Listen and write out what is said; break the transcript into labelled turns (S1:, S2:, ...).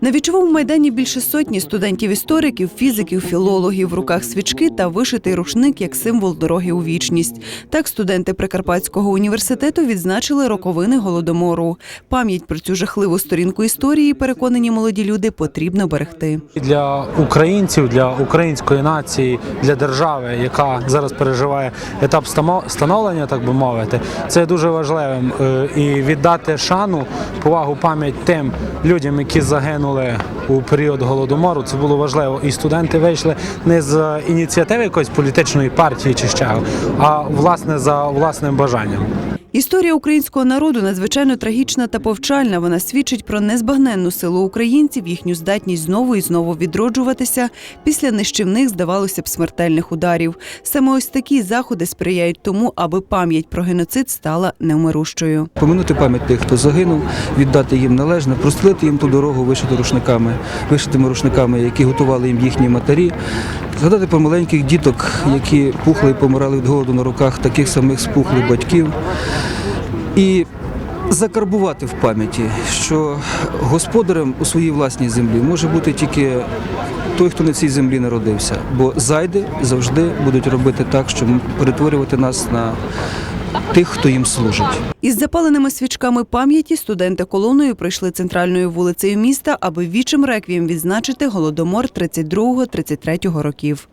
S1: На вічовому майдані більше сотні студентів-істориків, фізиків, філологів в руках свічки та вишитий рушник як символ дороги у вічність. Так студенти Прикарпатського університету відзначили роковини голодомору. Пам'ять про цю жахливу сторінку історії, переконані молоді люди, потрібно берегти.
S2: для українців, для української нації, для держави, яка зараз переживає етап становлення, так би мовити, це дуже важливим. Е, І віддати шану, повагу, пам'ять тим людям, які загинули у період голодомору. Це було важливо. І студенти вийшли не з ініціативи якоїсь політичної партії чи ще, а власне за власним бажанням.
S1: Історія українського народу надзвичайно трагічна та повчальна. Вона свідчить про незбагненну силу українців, їхню здатність знову і знову відроджуватися після нищівних, здавалося б, смертельних ударів. Саме ось такі заходи сприяють тому, аби пам'ять про геноцид стала невмирущою.
S3: Поминути пам'ять тих, хто загинув, віддати їм належне, простелити їм ту дорогу вишиту рушниками, вишитими рушниками, які готували їм їхні матері. Згадати про маленьких діток, які пухли і помирали від голоду на руках таких самих спухлих батьків. І закарбувати в пам'яті, що господарем у своїй власній землі може бути тільки той, хто на цій землі народився. Бо зайди завжди будуть робити так, щоб перетворювати нас на тих, хто їм служить.
S1: Із запаленими свічками пам'яті студенти колоною пройшли центральною вулицею міста, аби вічим реквієм відзначити голодомор 32-33 років.